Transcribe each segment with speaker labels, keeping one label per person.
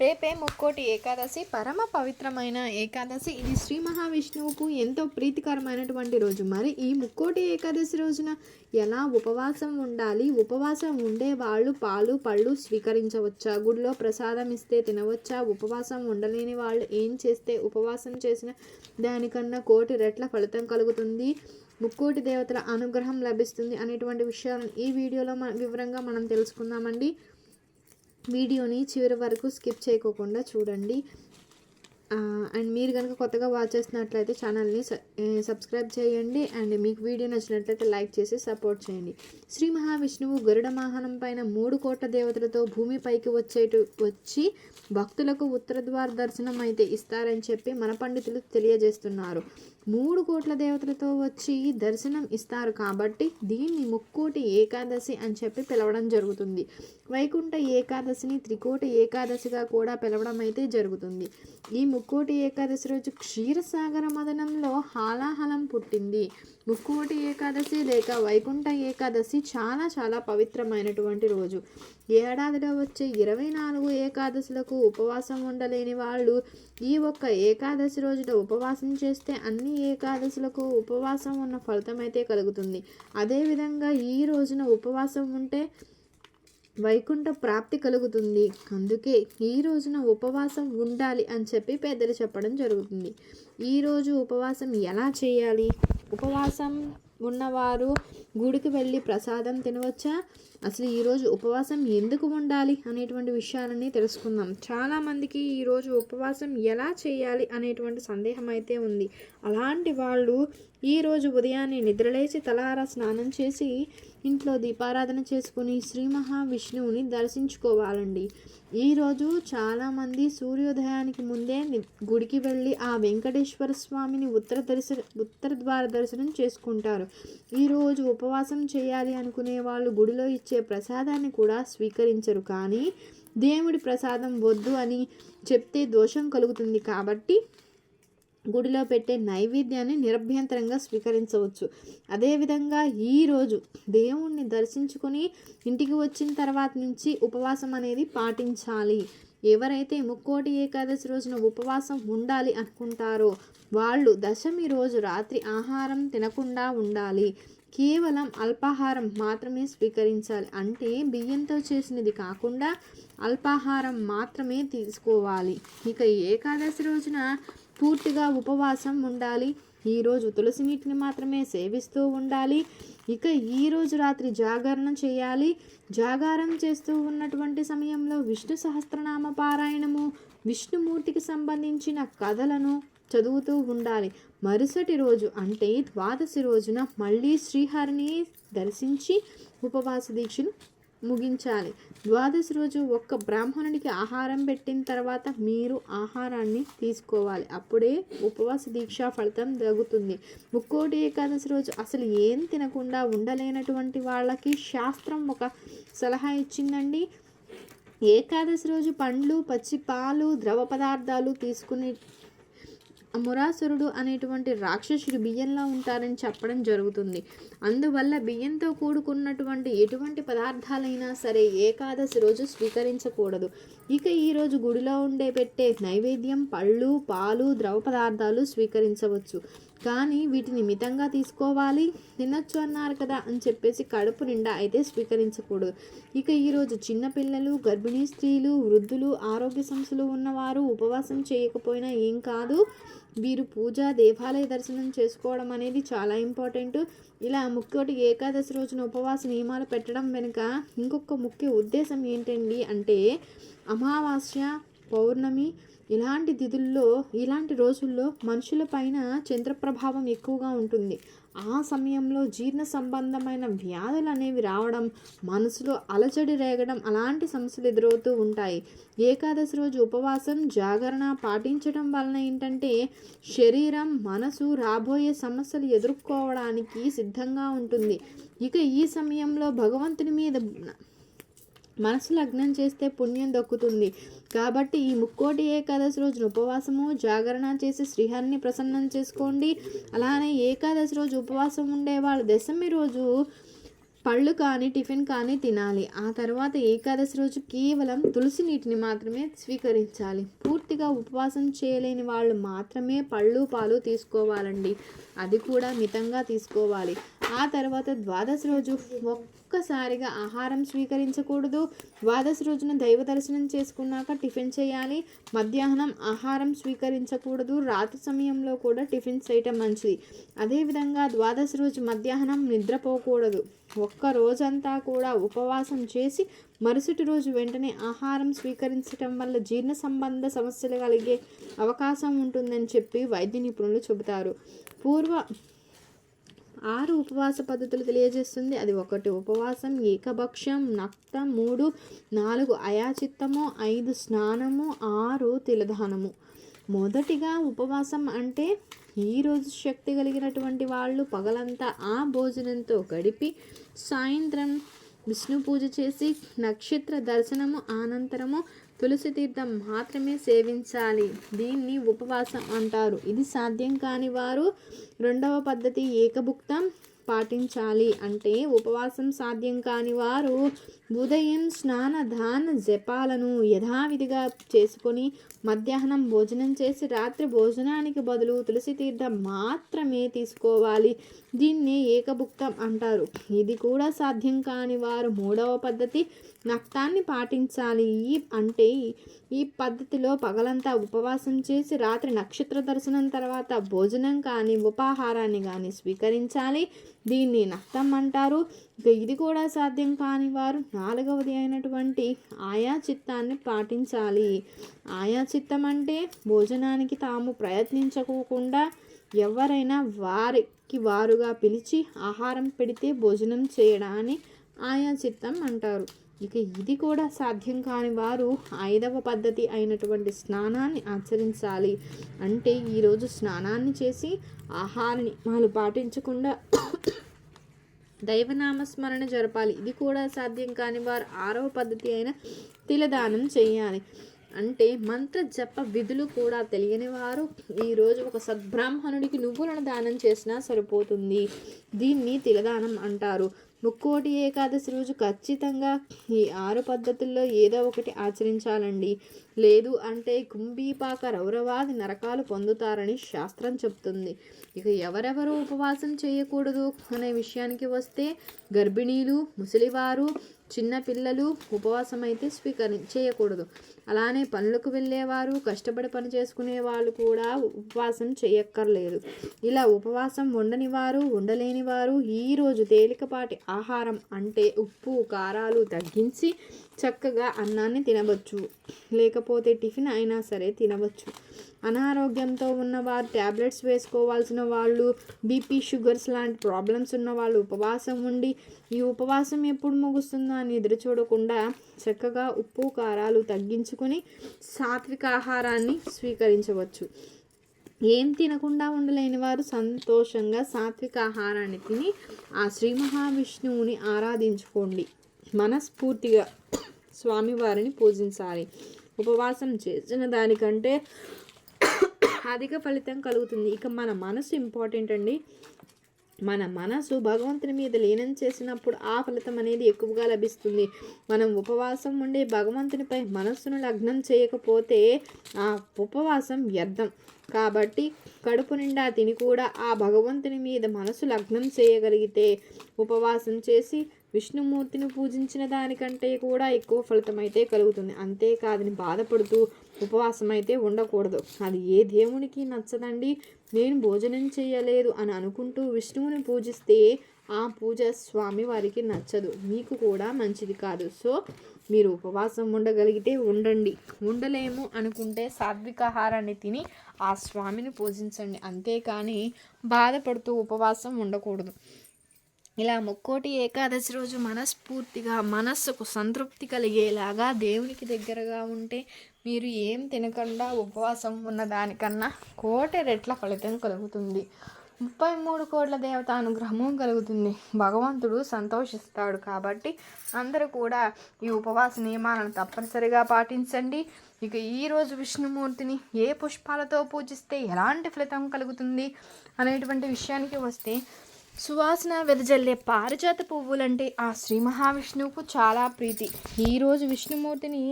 Speaker 1: రేపే ముక్కోటి ఏకాదశి పరమ పవిత్రమైన ఏకాదశి. ఇది శ్రీ మహావిష్ణువుకు ఎంతో ప్రీతికరమైనటువంటి రోజు. మరి ఈ ముక్కోటి ఏకాదశి రోజున ఎలా ఉపవాసం ఉండాలి? ఉపవాసం ఉండే వాళ్ళు పాలు పళ్ళు స్వీకరించవచ్చా? గుడిలో ప్రసాదం ఇస్తే తినవచ్చా? ఉపవాసం ఉండలేని వాళ్ళు ఏం చేస్తే ఉపవాసం చేసిన దానికన్నా కోటి రెట్ల ఫలితం కలుగుతుంది. ముక్కోటి దేవతల అనుగ్రహం లభిస్తుంది అనేటువంటి విషయాలను ఈ వీడియోలో మన వివరంగా మనం తెలుసుకుందామండి. వీడియోని చివరి వరకు స్కిప్ చేయకోకుండా చూడండి. అండ్ మీరు కనుక కొత్తగా వాచ్ చేస్తున్నట్లయితే ఛానల్ని సబ్స్క్రైబ్ చేయండి. అండ్ మీకు వీడియో నచ్చినట్లయితే లైక్ చేసి సపోర్ట్ చేయండి. శ్రీ మహావిష్ణువు గరుడ వాహనం పైన మూడు కోట్ల దేవతలతో భూమిపైకి వచ్చేటు వచ్చి భక్తులకు ఉత్తరద్వార దర్శనం అయితే ఇస్తారని చెప్పి మన పండితులు తెలియజేస్తున్నారు. మూడు కోట్ల దేవతలతో వచ్చి దర్శనం ఇస్తారు కాబట్టి దీన్ని ముక్కోటి ఏకాదశి అని చెప్పి పిలవడం జరుగుతుంది. వైకుంఠ ఏకాదశిని త్రికోట ఏకాదశిగా కూడా పిలవడం అయితే జరుగుతుంది. ఈ ముక్కోటి ఏకాదశి రోజు క్షీరసాగర మదనంలో హాలాహలం పుట్టింది. ముక్కోటి ఏకాదశి లేక వైకుంఠ ఏకాదశి చాలా చాలా పవిత్రమైనటువంటి రోజు. ఏడాదిలో వచ్చే ఇరవై నాలుగు ఏకాదశులకు ఉపవాసం ఉండలేని వాళ్ళు ఈ ఒక్క ఏకాదశి రోజున ఉపవాసం చేస్తే అన్ని ఏకాదశులకు ఉపవాసం ఉన్న ఫలితం అయితే కలుగుతుంది. అదేవిధంగా ఈ రోజున ఉపవాసం ఉంటే వైకుంఠ ప్రాప్తి కలుగుతుంది. అందుకే ఈ రోజున ఉపవాసం ఉండాలి అని చెప్పి పెద్దలు చెప్పడం జరుగుతుంది. ఈరోజు ఉపవాసం ఎలా చేయాలి? ఉపవాసం ఉన్నవారు గుడికి వెళ్ళి ప్రసాదం తినవచ్చా? అసలు ఈరోజు ఉపవాసం ఎందుకు ఉండాలి అనేటువంటి విషయాలని తెలుసుకుందాం. చాలామందికి ఈరోజు ఉపవాసం ఎలా చేయాలి అనేటువంటి సందేహం అయితే ఉంది. అలాంటి వాళ్ళు ఈరోజు ఉదయాన్నే నిద్రలేచి తలారా స్నానం చేసి ఇంట్లో దీపారాధన చేసుకుని శ్రీ మహావిష్ణువుని దర్శించుకోవాలండి. ఈరోజు చాలామంది సూర్యోదయానికి ముందే గుడికి వెళ్ళి ఆ వెంకటేశ్వర స్వామిని ఉత్తర దర్శన ఉత్తర ద్వార దర్శనం చేసుకుంటారు. ఈరోజు ఉపవాసం చేయాలి అనుకునే వాళ్ళు గుడిలో ఇచ్చే ప్రసాదాన్ని కూడా స్వీకరించరు. కానీ దేవుడి ప్రసాదం వద్దు అని చెప్తే దోషం కలుగుతుంది కాబట్టి గుడిలో పెట్టే నైవేద్యాన్ని నిరభ్యంతరంగా స్వీకరించవచ్చు. అదేవిధంగా ఈరోజు దేవుణ్ణి దర్శించుకొని ఇంటికి వచ్చిన తర్వాత నుంచి ఉపవాసం అనేది పాటించాలి. ఎవరైతే ముక్కోటి ఏకాదశి రోజున ఉపవాసం ఉండాలి అనుకుంటారో వాళ్ళు దశమి రోజు రాత్రి ఆహారం తినకుండా ఉండాలి. కేవలం అల్పాహారం మాత్రమే స్వీకరించాలి. అంటే బియ్యంతో చేసినది కాకుండా అల్పాహారం మాత్రమే తీసుకోవాలి. ఇక ఏకాదశి రోజున పూర్తిగా ఉపవాసం ఉండాలి. ఈరోజు తులసి నీటిని మాత్రమే సేవిస్తూ ఉండాలి. ఇక ఈరోజు రాత్రి జాగరణ చేయాలి. జాగారం చేస్తూ ఉన్నటువంటి సమయంలో విష్ణు సహస్రనామ పారాయణము విష్ణుమూర్తికి సంబంధించిన కథలను చదువుతూ ఉండాలి. మరుసటి రోజు అంటే ద్వాదశి రోజున మళ్ళీ శ్రీహరిని దర్శించి ఉపవాస దీక్షను ముగించాలి. ద్వాదశి రోజు ఒక్క బ్రాహ్మణుడికి ఆహారం పెట్టిన తర్వాత మీరు ఆహారాన్ని తీసుకోవాలి. అప్పుడే ఉపవాస దీక్ష ఫలితం తగ్గుతుంది ముక్కోటి ఏకాదశి రోజు అసలు ఏం తినకుండా ఉండలేనటువంటి వాళ్ళకి శాస్త్రం ఒక సలహా ఇచ్చిందండి. ఏకాదశి రోజు పండ్లు పచ్చి పాలు ద్రవ పదార్థాలు తీసుకుని మురాసురుడు అనేటువంటి రాక్షసుడు బియ్యంలో ఉంటారని చెప్పడం జరుగుతుంది. అందువల్ల బియ్యంతో కూడుకున్నటువంటి ఎటువంటి పదార్థాలైనా సరే ఏకాదశి రోజు స్వీకరించకూడదు. ఇక ఈరోజు గుడిలో ఉండే పెట్టే నైవేద్యం పళ్ళు పాలు ద్రవ పదార్థాలు స్వీకరించవచ్చు. కానీ వీటిని మితంగా తీసుకోవాలి. తినొచ్చు అన్నారు కదా అని చెప్పేసి కడుపు నిండా అయితే స్వీకరించకూడదు. ఇక ఈరోజు చిన్నపిల్లలు గర్భిణీ స్త్రీలు వృద్ధులు ఆరోగ్య సమస్యలు ఉన్నవారు ఉపవాసం చేయకపోయినా ఏం కాదు. వీరు పూజ దేవాలయ దర్శనం చేసుకోవడం అనేది చాలా ఇంపార్టెంట్. ఇలా ముక్కోటి ఏకాదశి రోజున ఉపవాస నియమాలు పెట్టడం వెనుక ఇంకొక ముఖ్య ఉద్దేశం ఏంటండి అంటే అమావాస్య పౌర్ణమి ఇలాంటి తిథుల్లో ఇలాంటి రోజుల్లో మనుషుల పైన చంద్ర ప్రభావం ఎక్కువగా ఉంటుంది. ఆ సమయంలో జీర్ణ సంబంధమైన వ్యాధులు అనేవి రావడం మనసులో అలజడి రేగడం అలాంటి సమస్యలు ఎదురవుతూ ఉంటాయి. ఏకాదశి రోజు ఉపవాసం జాగరణ పాటించడం వలన ఏంటంటే శరీరం మనసు రాబోయే సమస్యలు ఎదుర్కోవడానికి సిద్ధంగా ఉంటుంది. ఇక ఈ సమయంలో భగవంతుని మీద మనసు లగ్నం చేస్తే పుణ్యం దక్కుతుంది. కాబట్టి ఈ ముక్కోటి ఏకాదశి రోజున ఉపవాసము జాగరణ చేసి శ్రీహరిని ప్రసన్నం చేసుకోండి. అలానే ఏకాదశి రోజు ఉపవాసం ఉండేవాళ్ళు దశమి రోజు పళ్ళు కానీ టిఫిన్ కానీ తినాలి. ఆ తర్వాత ఏకాదశి రోజు కేవలం తులసి నీటిని మాత్రమే స్వీకరించాలి. పూర్తిగా ఉపవాసం చేయలేని వాళ్ళు మాత్రమే పళ్ళు పాలు తీసుకోవాలండి. అది కూడా మితంగా తీసుకోవాలి. ఆ తర్వాత ద్వాదశ రోజు ఒక్కసారిగా ఆహారం స్వీకరించకూడదు. ద్వాదశ రోజున దైవ దర్శనం చేసుకున్నాక టిఫిన్ చేయాలి. మధ్యాహ్నం ఆహారం స్వీకరించకూడదు. రాత్రి సమయంలో కూడా టిఫిన్ చేయటం మంచిది. అదేవిధంగా ద్వాదశ రోజు మధ్యాహ్నం నిద్రపోకూడదు ఒక్క రోజంతా కూడా ఉపవాసం చేసి మరుసటి రోజు వెంటనే ఆహారం స్వీకరించటం వల్ల జీర్ణ సంబంధ సమస్యలు కలిగే అవకాశం ఉంటుందని చెప్పి వైద్య నిపుణులు చెబుతారు. పూర్వ ఆరు ఉపవాస పద్ధతులు తెలియజేస్తుంది. అది ఒకటి ఉపవాసం ఏకభక్ష్యం నక్తం మూడు నాలుగు అయాచిత్తము ఐదు స్నానము ఆరు తిలదానము మొదటిగా ఉపవాసం అంటే ఈరోజు శక్తి కలిగినటువంటి వాళ్ళు పగలంతా ఆ భోజనంతో గడిపి సాయంత్రం విష్ణు పూజ చేసి నక్షత్ర దర్శనము అనంతరము తులసి తీర్థం మాత్రమే సేవించాలి. దీన్ని ఉపవాసం అంటారు. ఇది సాధ్యం కాని వారు రెండవ పద్ధతి ఏకభుక్తం. పాటించాలి అంటే ఉపవాసం సాధ్యం కాని వారు ఉదయం స్నాన దాన జపాలను యథావిధిగా చేసుకొని మధ్యాహ్నం భోజనం చేసి రాత్రి భోజనానికి బదులు తులసి తీర్థం మాత్రమే తీసుకోవాలి. దీన్ని ఏకభుక్తం అంటారు. ఇది కూడా సాధ్యం కాని వారు మూడవ పద్ధతి. నక్తాన్ని పాటించాలి ఈ అంటే ఈ పద్ధతిలో పగలంతా ఉపవాసం చేసి రాత్రి నక్షత్ర దర్శనం తర్వాత భోజనం కానీ ఉపాహారాన్ని కానీ స్వీకరించాలి. దీన్ని నత్తం అంటారు ఇక ఇది కూడా సాధ్యం కాని వారు నాలుగవది అయినటువంటి ఆయా చిత్తాన్ని పాటించాలి. ఆయా చిత్తం అంటే భోజనానికి తాము ప్రయత్నించకోకుండా ఎవరైనా వారికి వారుగా పిలిచి ఆహారం పెడితే భోజనం చేయడాన్ని ఆయా చిత్తం అంటారు. ఇక ఇది కూడా సాధ్యం కాని వారు ఐదవ పద్ధతి అయినటువంటి స్నానాన్ని ఆచరించాలి. అంటే ఈరోజు స్నానాన్ని చేసి ఆహారాన్ని నియమాలు పాటించకుండా దైవనామస్మరణ జరపాలి. ఇది కూడా సాధ్యం కాని వారు ఆరవ పద్ధతి అయిన తిలదానం చేయాలి. అంటే మంత్ర జప విధులు కూడా తెలియని వారు ఈరోజు ఒక సద్బ్రాహ్మణుడికి నువ్వులను దానం చేసినా సరిపోతుంది. దీన్ని తిలదానం అంటారు. ముక్కోటి ఏకాదశి రోజు ఖచ్చితంగా ఈ ఆరు పద్ధతుల్లో ఏదో ఒకటి ఆచరించాలండి. లేదు అంటే కుంభీపాక రౌరవాది నరకాలు పొందుతారని శాస్త్రం చెప్తుంది. ఇక ఎవరెవరు ఉపవాసం చేయకూడదు అనే విషయానికి వస్తే గర్భిణీలు ముసలివారు చిన్నపిల్లలు ఉపవాసం అయితే స్వీకరి చేయకూడదు. అలానే పనులకు వెళ్ళేవారు కష్టపడి పని చేసుకునే వాళ్ళు కూడా ఉపవాసం చేయక్కర్లేదు. ఇలా ఉపవాసం ఉండని వారు ఉండలేని వారు ఈరోజు తేలికపాటి ఆహారం అంటే ఉప్పు కారాలు తగ్గించి చక్కగా అన్నాన్ని తినవచ్చు. లేకపోతే టిఫిన్ అయినా సరే తినవచ్చు. అనారోగ్యంతో ఉన్నవారు ట్యాబ్లెట్స్ వేసుకోవాల్సిన వాళ్ళు బీపీ షుగర్స్ లాంటి ప్రాబ్లమ్స్ ఉన్న వాళ్ళు ఉపవాసం ఉండి ఈ ఉపవాసం ఎప్పుడు ముగుస్తుందో అని ఎదురు చూడకుండా చక్కగా ఉప్పు కారాలు తగ్గించుకొని సాత్విక ఆహారాన్ని స్వీకరించవచ్చు. ఏం తినకుండా ఉండలేని వారు సంతోషంగా సాత్విక ఆహారాన్ని తిని ఆ శ్రీ మహావిష్ణువుని ఆరాధించుకోండి. మనస్ఫూర్తిగా స్వామివారిని పూజించాలి. ఉపవాసం చేసిన దానికంటే అధిక ఫలితం కలుగుతుంది. ఇక మన మనసు ఇంపార్టెంట్ అండి. మన మనసు భగవంతుని మీద లీనం చేసినప్పుడు ఆ ఫలితం అనేది ఎక్కువగా లభిస్తుంది. మనం ఉపవాసం ఉండి భగవంతునిపై మనస్సును లగ్నం చేయకపోతే ఆ ఉపవాసం వ్యర్థం. కాబట్టి కడుపు నిండా తిని కూడా ఆ భగవంతుని మీద మనసు లగ్నం చేయగలిగితే ఉపవాసం చేసి విష్ణుమూర్తిని పూజించిన దానికంటే కూడా ఎక్కువ ఫలితం అయితే కలుగుతుంది. అంతేకాదని బాధపడుతూ ఉపవాసం అయితే ఉండకూడదు. అది ఏ దేవునికి నచ్చదండి? నేను భోజనం చేయలేదు అని అనుకుంటూ విష్ణువుని పూజిస్తే ఆ పూజ స్వామి వారికి నచ్చదు. మీకు కూడా మంచిది కాదు. సో మీరు ఉపవాసం ఉండగలిగితే ఉండండి. ఉండలేము అనుకుంటే సాత్విక ఆహారాన్ని తిని ఆ స్వామిని పూజించండి. అంతేకాని బాధపడుతూ ఉపవాసం ఉండకూడదు. ఇలా ముక్కోటి ఏకాదశి రోజు మనస్ఫూర్తిగా మనస్సుకు సంతృప్తి కలిగేలాగా దేవునికి దగ్గరగా ఉంటే మీరు ఏం తినకుండా ఉపవాసం ఉన్న దానికన్నా కోటి రెట్ల ఫలితం కలుగుతుంది. ముప్పై మూడు కోట్ల దేవత అనుగ్రహము కలుగుతుంది. భగవంతుడు సంతోషిస్తాడు కాబట్టి అందరూ కూడా ఈ ఉపవాస నియమాలను తప్పనిసరిగా పాటించండి. ఇక ఈరోజు విష్ణుమూర్తిని ఏ పుష్పాలతో పూజిస్తే ఎలాంటి ఫలితం కలుగుతుంది అనేటువంటి విషయానికి వస్తే సువాసన వెదజల్లే పారిజాత పువ్వులంటే ఆ శ్రీ మహావిష్ణువుకు చాలా ప్రీతి. ఈరోజు విష్ణుమూర్తిని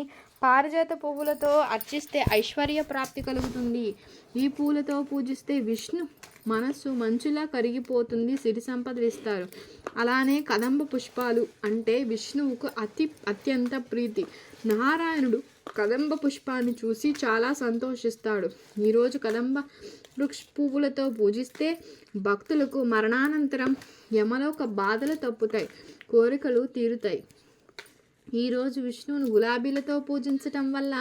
Speaker 1: పారిజాత పువ్వులతో అర్చిస్తే ఐశ్వర్య ప్రాప్తి కలుగుతుంది. ఈ పూలతో పూజిస్తే విష్ణు మనస్సు మంచులా కరిగిపోతుంది సిరి సంపదలు ఇస్తారు. అలానే కదంబ పుష్పాలు అంటే విష్ణువుకు అతి అత్యంత ప్రీతి. నారాయణుడు కదంబ పుష్పాన్ని చూసి చాలా సంతోషిస్తాడు. ఈరోజు కదంబ వృక్ష పువ్వులతో పూజిస్తే భక్తులకు మరణానంతరం యమలోక బాధలు తప్పుతాయి కోరికలు తీరుతాయి. ఈరోజు విష్ణువును గులాబీలతో పూజించటం వల్ల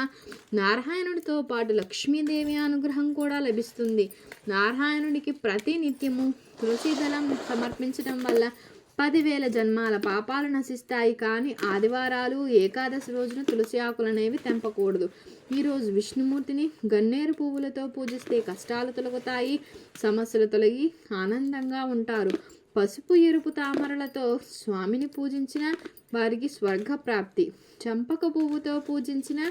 Speaker 1: నారాయణుడితో పాటు లక్ష్మీదేవి అనుగ్రహం కూడా లభిస్తుంది. నారాయణుడికి ప్రతి నిత్యము తులసీదళం సమర్పించటం వల్ల పదివేల జన్మాల పాపాలు నశిస్తాయి కానీ ఆదివారాలు ఏకాదశి రోజున తులసి ఆకులు అనేవి తెంపకూడదు. ఈరోజు విష్ణుమూర్తిని గన్నేరు పువ్వులతో పూజిస్తే కష్టాలు తొలగుతాయి సమస్యలు తొలగి ఆనందంగా ఉంటారు. పసుపు ఎరుపు తామరలతో స్వామిని పూజించిన వారికి స్వర్గ ప్రాప్తి చంపక పువ్వుతో పూజించిన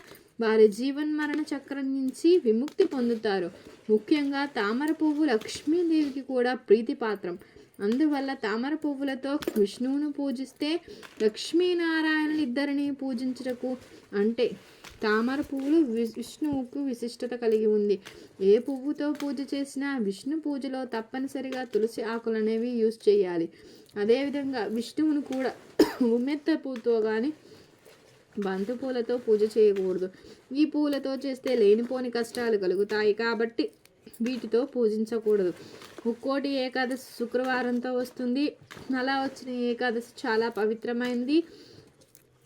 Speaker 1: వారి జీవన్మరణ చక్రం నుంచి విముక్తి పొందుతారు. ముఖ్యంగా తామర పువ్వు లక్ష్మీదేవికి కూడా ప్రీతిపాత్రం. అందువల్ల తామర పువ్వులతో విష్ణువును పూజిస్తే లక్ష్మీనారాయణ ఇద్దరిని పూజించుటకు అంటే తామర పువ్వులు విష్ణువుకు విశిష్టత కలిగి ఉంది. ఏ పువ్వుతో పూజ చేసినా విష్ణు పూజలో తప్పనిసరిగా తులసి ఆకులు అనేవి యూజ్ చేయాలి. అదేవిధంగా విష్ణువును కూడా ఉమ్మెత్త పువ్వుతో కానీ బంతి పూలతో పూజ చేయకూడదు. ఈ పూలతో చేస్తే లేనిపోని కష్టాలు కలుగుతాయి కాబట్టి వీటితో పూజించకూడదు. ముక్కోటి ఏకాదశి శుక్రవారంతో వస్తుంది. అలా వచ్చిన ఏకాదశి చాలా పవిత్రమైనది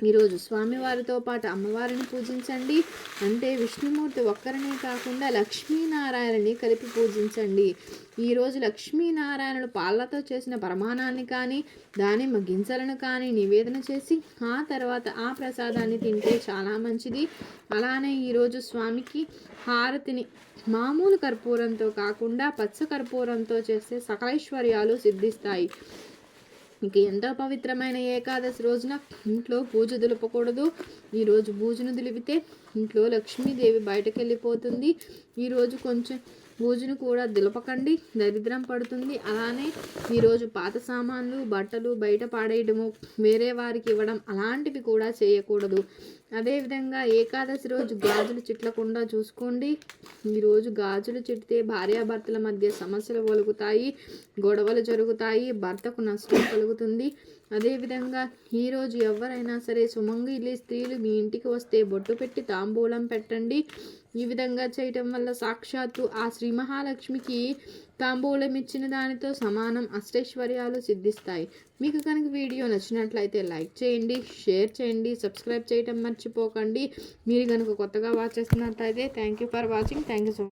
Speaker 1: ఈరోజు స్వామివారితో పాటు అమ్మవారిని పూజించండి. అంటే విష్ణుమూర్తి ఒక్కరినే కాకుండా లక్ష్మీనారాయణని కలిపి పూజించండి. ఈరోజు లక్ష్మీనారాయణుడు పాలతో చేసిన ప్రమాణాన్ని కానీ దానిమ్మ గింజలను కానీ నివేదన చేసి ఆ తర్వాత ఆ ప్రసాదాన్ని తింటే చాలా మంచిది. అలానే ఈరోజు స్వామికి హారతిని మామూలు కర్పూరంతో కాకుండా పచ్చ కర్పూరంతో చేస్తే సకలైశ్వర్యాలు సిద్ధిస్తాయి. ఇంక ఎంతో పవిత్రమైన ఏకాదశి రోజున ఇంట్లో పూజ దులపకూడదు. ఈరోజు పూజను దులిపితే ఇంట్లో లక్ష్మీదేవి బయటకు వెళ్ళిపోతుంది ఈరోజు కొంచెం పూజను కూడా దులపకండి దరిద్రం పడుతుంది. అలానే ఈరోజు పాత సామాన్లు బట్టలు బయట పాడేయడము వేరే వారికి ఇవ్వడం అలాంటివి కూడా చేయకూడదు. అదేవిధంగా ఏకాదశి రోజు గాజులు చిట్లకుండా చూసుకోండి. ఈరోజు గాజులు చిట్టితే భార్యాభర్తల మధ్య సమస్యలు ఒలుగుతాయి గొడవలు జరుగుతాయి భర్తకు నష్టం కలుగుతుంది. అదేవిధంగా ఈరోజు ఎవరైనా సరే సుమంగిలి స్త్రీలు మీ ఇంటికి వస్తే బొట్టు పెట్టి తాంబూలం పెట్టండి. ఈ విధంగా చేయటం వల్ల సాక్షాత్తు ఆ శ్రీ మహాలక్ష్మికి తాంబూలం ఇచ్చిన దానితో సమానం అష్టైశ్వర్యాలు సిద్ధిస్తాయి. మీకు కనుక వీడియో నచ్చినట్లయితే లైక్ చేయండి షేర్ చేయండి సబ్స్క్రైబ్ చేయటం మర్చిపోకండి. మీరు కనుక కొత్తగా వాచ్ చేస్తున్నట్లయితే thank you for watching thank you so